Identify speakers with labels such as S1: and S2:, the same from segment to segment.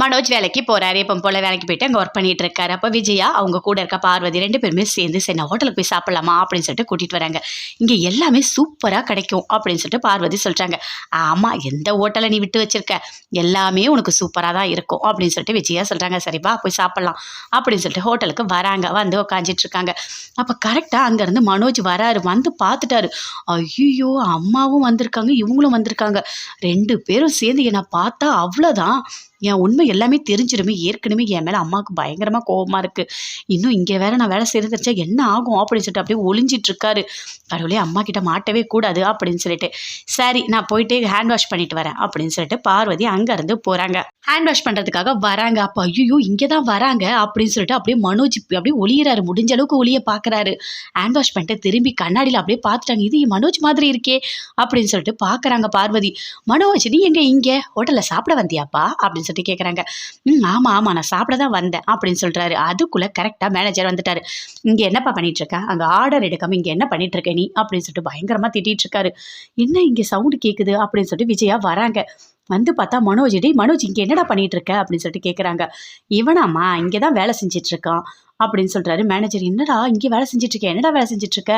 S1: மனோஜ் வேலைக்கு போறாரு. எப்போ போல வேலைக்கு போயிட்டு அங்கே ஒர்க் பண்ணிட்டு இருக்காரு. அப்போ விஜயா அவங்க கூட இருக்க பார்வதி ரெண்டு பேருமே சேர்ந்து சரி நான் ஹோட்டலுக்கு போய் சாப்பிடலாமா அப்படின்னு சொல்லிட்டு கூட்டிட்டு வராங்க. இங்கே எல்லாமே சூப்பராக கிடைக்கும் அப்படின்னு சொல்லிட்டு பார்வதி சொல்றாங்க. ஆமாம் எந்த ஹோட்டலை நீ விட்டு வச்சிருக்க? எல்லாமே உனக்கு சூப்பராக தான் இருக்கும் அப்படின்னு சொல்லிட்டு விஜயா சொல்றாங்க. சரிப்பா போய் சாப்பிடலாம் அப்படின்னு சொல்லிட்டு ஹோட்டலுக்கு வராங்க. வந்து உட்காந்துட்டு இருக்காங்க. அப்போ கரெக்டாக அங்கேருந்து மனோஜ் வராரு. வந்து பார்த்துட்டாரு. ஐயோ அம்மாவும் வந்திருக்காங்க இவங்களும் வந்திருக்காங்க. ரெண்டு பேரும் சேர்ந்து என்னை பார்த்தா அவ்வளோதான் என் உண்மை எல்லாமே தெரிஞ்சிருமே ஏற்கனவே என் மேலே அம்மாவுக்கு பயங்கரமாக கோபமாக இருக்குது இன்னும் இங்கே வேற நான் வேலை செய்கிறது தெரிஞ்சா என்ன ஆகும் அப்படின்னு சொல்லிட்டு அப்படியே ஒளிஞ்சிட்டு இருக்காரு. கடவுளே அம்மா கிட்ட மாட்டவே கூடாது அப்படின்னு சொல்லிட்டு. சரி நான் போயிட்டு ஹேண்ட் வாஷ் பண்ணிட்டு வரேன் அப்படின்னு சொல்லிட்டு பார்வதி அங்கேருந்து போகிறாங்க ஹேண்ட் வாஷ் பண்ணுறதுக்காக வராங்க. அப்போ ஐயோ இங்கே தான் வராங்க அப்படின்னு சொல்லிட்டு அப்படியே மனோஜ் அப்படியே ஒளியிறாரு. முடிஞ்ச அளவுக்கு ஒளிய பார்க்குறாரு ஹேண்ட் வாஷ் பண்ணிட்டு திரும்பி கண்ணாடியில் அப்படியே பார்த்துட்டாங்க. இது மனோஜ் மாதிரி இருக்கே அப்படின்னு சொல்லிட்டு பார்க்குறாங்க பார்வதி. மனோஜ் நீ எங்கே இங்கே? ஹோட்டலில் சாப்பிட வந்தியாப்பா? அப்படின்னு சொல்லிட்டு கேட்குறாங்க ம் ஆமாம் ஆமாம் நான் சாப்பிட தான் வந்தேன் அப்படின்னு சொல்கிறாரு அதுக்குள்ளே கரெக்டாக மேனேஜர் வந்துட்டாரு. இங்கே என்னப்பா பண்ணிட்டு அங்கே ஆர்டர் எடுக்காமல் இங்கே என்ன பண்ணிகிட்ருக்க நீ? அப்படின்னு சொல்லிட்டு பயங்கரமாக திட்டிகிட்ருக்காரு என்ன இங்கே சவுண்டு கேட்குது அப்படின்னு சொல்லிட்டு விஜயா வராங்க. வந்து பார்த்தா மனோஜ் டேய் மனோஜ் இங்கே என்னடா பண்ணிகிட்ருக்க இருக்க அப்படின்னு சொல்லிட்டு கேட்குறாங்க இவனாம்மா இங்கே தான் வேலை செஞ்சிட்ருக்கான் அப்படின்னு சொல்கிறாரு மேனேஜர் என்னடா இங்கே வேலை செஞ்சுட்டு என்னடா வேலை செஞ்சிட்ருக்க?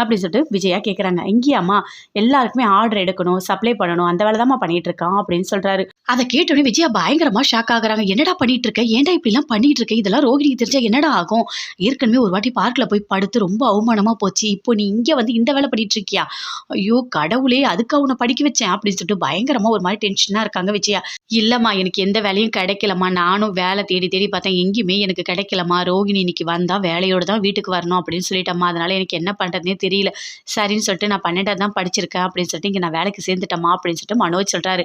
S1: அப்படின்னு சொல்லிட்டு விஜயா கேட்குறாங்க இங்கேயாம்மா எல்லாருக்குமே ஆர்டர் எடுக்கணும் சப்ளை பண்ணணும் அந்த வேலை தான்மா பண்ணிட்டு இருக்கான் அப்படின்னு சொல்றாரு. அதை கேட்டோன்னே விஜயா பயங்கரமா ஷாக் ஆகுறாங்க. என்னடா பண்ணிட்டு இருக்க ஏன்டா இப்படிலாம் பண்ணிட்டு இருக்க இதெல்லாம் ரோகிணிக்கு தெரிஞ்சா என்னடா ஆகும்? ஏற்கனவே ஒரு வாட்டி பார்க்கில் போய் படுத்து ரொம்ப அவமானமா போச்சு. இப்போ நீ இங்கே வந்து இந்த வேலை பண்ணிட்டு இருக்கியா ஐயோ கடவுளே அதுக்கு அவனை படிக்க வச்சேன் அப்படின்னு சொல்லிட்டு பயங்கரமாக ஒரு மாதிரி டென்ஷனாக இருக்காங்க விஜயா. இல்லைம்மா எனக்கு எந்த வேலையும் கிடைக்கலம்மா. நானும் வேலை தேடி தேடி பார்த்தேன். எங்கேயுமே எனக்கு கிடைக்கலம்மா. ரோகிணி இன்னைக்கு வந்தால் வேலையோட தான் வீட்டுக்கு வரணும் அப்படின்னு சொல்லிட்டம்மா அதனால எனக்கு என்ன பண்ணுறதுனே தெரியல. சரின்னு சொல்லிட்டு நான் பன்னெண்டாவது தான் படிச்சிருக்கேன் அப்படின்னு சொல்லிட்டு இங்கே நான் வேலைக்கு சேர்ந்துட்டேம்மா அப்படின்னு சொல்லிட்டு மனோஜ் சொல்கிறாரு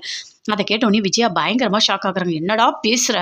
S1: அதை கேட்டோன்னே விஜயா பயங்கரமாக ஷாக் ஆகுறாங்க. என்னடா பேசுகிற